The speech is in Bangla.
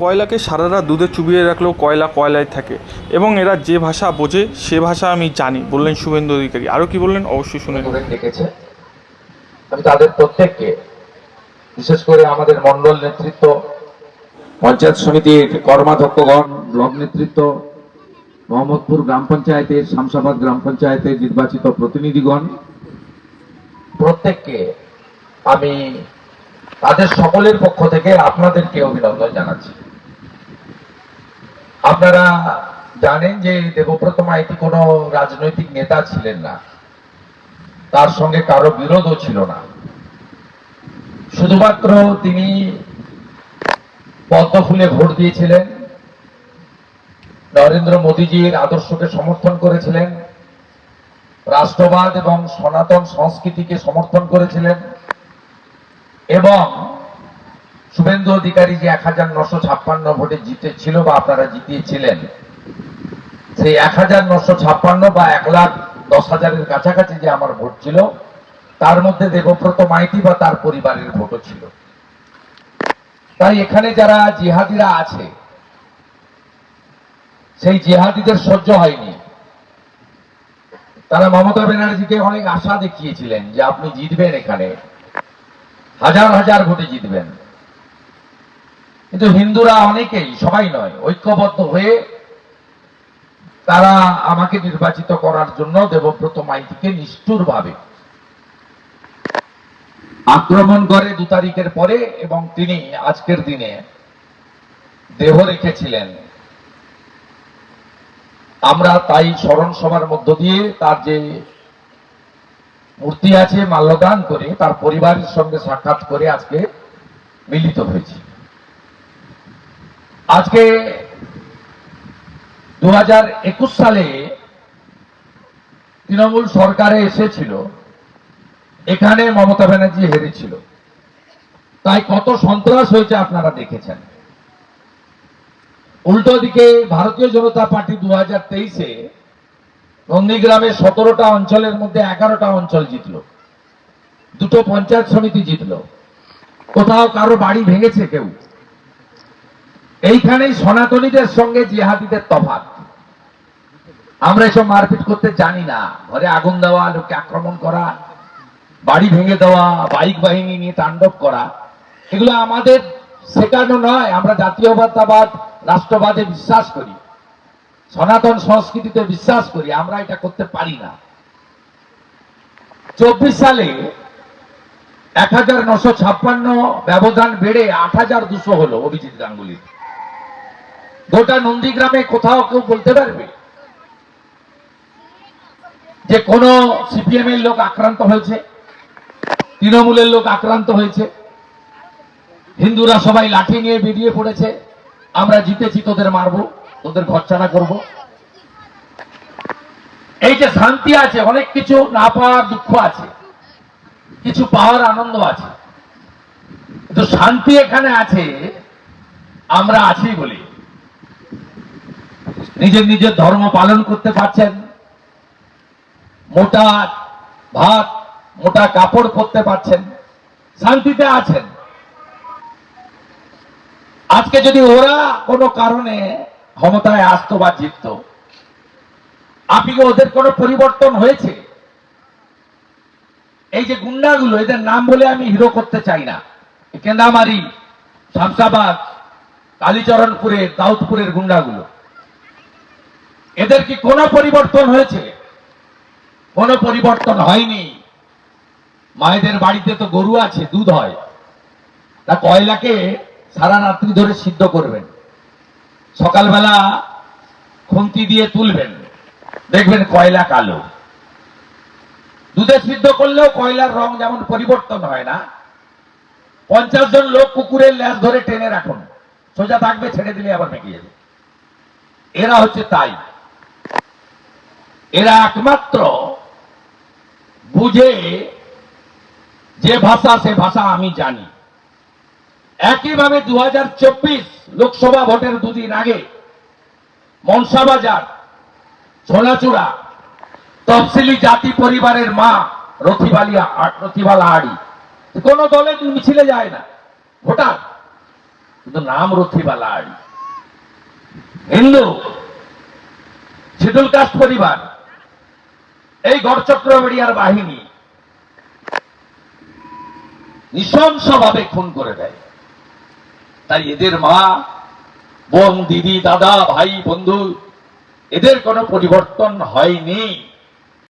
কয়লাকে সারা রাত দুধে চুবিয়ে রাখলেও কয়লা কয়লায় থাকে। এবং এরা যে ভাষা বোঝে, সে ভাষা আমি জানি, বললেন শুভেন্দু অধিকারী। আরও কি বললেন? অবশ্যই শুনে ডেকেছে আমি তাদের প্রত্যেককে, বিশেষ করে আমাদের মন্ডল নেতৃত্ব, পঞ্চায়েত সমিতির কর্মাধ্যক্ষগণ, ব্লক নেতৃত্ব, মোহাম্মদপুর গ্রাম পঞ্চায়েতের শামসাবাদ গ্রাম পঞ্চায়েতের নির্বাচিত প্রতিনিধিগণ, প্রত্যেককে আমি তাদের সকলের পক্ষ থেকে আপনাদেরকে অভিনন্দন জানাচ্ছি। আপনারা জানেন যে দেবব্রত মাইতি কোনো রাজনৈতিক নেতা ছিলেন না। তার সঙ্গে কারও বিরোধও ছিল না। শুধুমাত্র তিনি পদ্ম ফুলে ভোট দিয়েছিলেন, নরেন্দ্র মোদীজির আদর্শকে সমর্থন করেছিলেন, রাষ্ট্রবাদ এবং সনাতন সংস্কৃতিকে সমর্থন করেছিলেন এবং শুভেন্দু অধিকারী যে এক হাজার নশো ছাপ্পান্ন ভোটে জিতেছিল বা আপনারা জিতিয়েছিলেন, সেই এক হাজার নশো ছাপ্পান্ন বা এক লাখ দশ হাজারের কাছাকাছি যে আমার ভোট ছিল, তার মধ্যে দেবব্রত মাইতি বা তার পরিবারের ভোটও ছিল। তাই এখানে যারা জিহাদিরা আছে, সেই জিহাদিদের সহ্য হয়নি। তারা মমতা ব্যানার্জিকে অনেক আশা দেখিয়েছিলেন যে আপনি জিতবেন এখানে। হাজার হাজার ভোটে জিতবেন। কিন্তু হিন্দুরা অনেকেই, সবাই নয়, ঐক্যবদ্ধ হয়ে তারা আমাকে নির্বাচিত করার জন্য দেবব্রত মাইতিকে নিষ্ঠুরভাবে আক্রমণ করে দু তারিখের পরে এবং তিনি আজকের দিনে দেহ রেখেছিলেন। আমরা তাই স্মরণ সভার মধ্য দিয়ে তার যে মূর্তি আছে মাল্যদান করে তার পরিবারের সঙ্গে সাক্ষাৎ করে আজকে মিলিত হয়েছি। আজকে দু হাজার একুশ সালে তৃণমূল সরকারে এসেছিল, এখানে মমতা ব্যানার্জি হেরেছিল। তাই কত সন্ত্রাস হয়েছে আপনারা দেখেছেন। উল্টো দিকে ভারতীয় জনতা পার্টি দু হাজার তেইশে নন্দীগ্রামে সতেরোটা অঞ্চলের মধ্যে এগারোটা অঞ্চল জিতলো। দুটো পঞ্চায়েত সমিতি জিতলো। কোথাও কারও বাড়ি ভেঙেছে কেউ। এইখানেই সনাতনীদের সঙ্গে জিহাদিদের তফাত আমরা এসব মারপিট করতে জানি না। ঘরে আগুন দেওয়া, লোককে আক্রমণ করা, বাড়ি ভেঙে দেওয়া, বাইক বাহিনী নিয়ে তাণ্ডব করা, এগুলো আমাদের শেখানো নয়। আমরা জাতীয়তাবাদ, রাষ্ট্রবাদে বিশ্বাস করি। সনাতন সংস্কৃতিতে বিশ্বাস করি, আমরা এটা করতে পারি না। চব্বিশ সালে এক হাজার নশো ছাপ্পান্ন ব্যবধান বেড়ে আট হাজার দুশো হলো অভিজিৎ গাঙ্গুলির। গোটা নন্দীগ্রামে কোথাও কেউ বলতে পারবে যে কোন সিপিএম এর লোক আক্রান্ত হয়েছে, তৃণমূলের লোক আক্রান্ত হয়েছে, হিন্দুরা সবাই লাঠি নিয়ে বেরিয়ে পড়েছে, আমরা জিতেছি, তোদের মারবো। তোদের ঘরছাড়া করব। এই যে শান্তি আছে, অনেক কিছু না পাওয়ার দুঃখ আছে, কিছু পাওয়ার আনন্দ আছে। তো শান্তি এখানে আছে, আমরা আছি বলি। নিজের নিজের ধর্ম পালন করতে পারছেন। মোটা ভাত, মোটা কাপড় পরতে পারছেন। শান্তিতে আছেন। আজকে যদি ওরা কোনো কারণে ক্ষমতায় আসতো বা জিতত আপনি ওদের কোনো পরিবর্তন হয়েছে? এই যে গুন্ডাগুলো, এদের নাম বলে আমি হিরো করতে চাই না। কেন্দামারি, শামসাবাদ কালীচরণপুরের দাউদপুরের গুন্ডাগুলো। এদের কি কোনো পরিবর্তন হয়েছে? কোনো পরিবর্তন হয়নি। মায়েদের বাড়িতে তো গরু আছে, দুধ হয়। তা কয়লাকে সারা রাত্রি ধরে সিদ্ধ করবেন? সকালবেলা খুন্তি দিয়ে তুলবেন। দেখবেন কয়লা কালো। দুধে সিদ্ধ করলেও কয়লার রং যেমন পরিবর্তন হয় না, পঞ্চাশ জন লোক কুকুরের ল্যাস ধরে টেনে রাখুন। সোজা থাকবে, ছেড়ে দিলে আবার মেকে যাবে। এরা হচ্ছে তাই। এরা একমাত্র বুঝে যে ভাষা, সে ভাষা আমি জানি। একইভাবে দু হাজার চব্বিশ লোকসভা ভোটের দুদিন আগে মনসাবাজার সোনাচূড়া তফসিলি জাতি পরিবারের মা রথিবালিয়া রথিবালা আড়ি কোন দলে মিছিলে যায় না, ভোটার। কিন্তু নাম রথিবালাই হিন্দু শিডুল কাস্ট পরিবার, এই গড়চক্র মিডিয়ার বাহিনী নৃশংসভাবে খুন করে দেয়। তাই এদের মা বোন দিদি দাদা ভাই বন্ধু এদের কোনো পরিবর্তন হয়নি।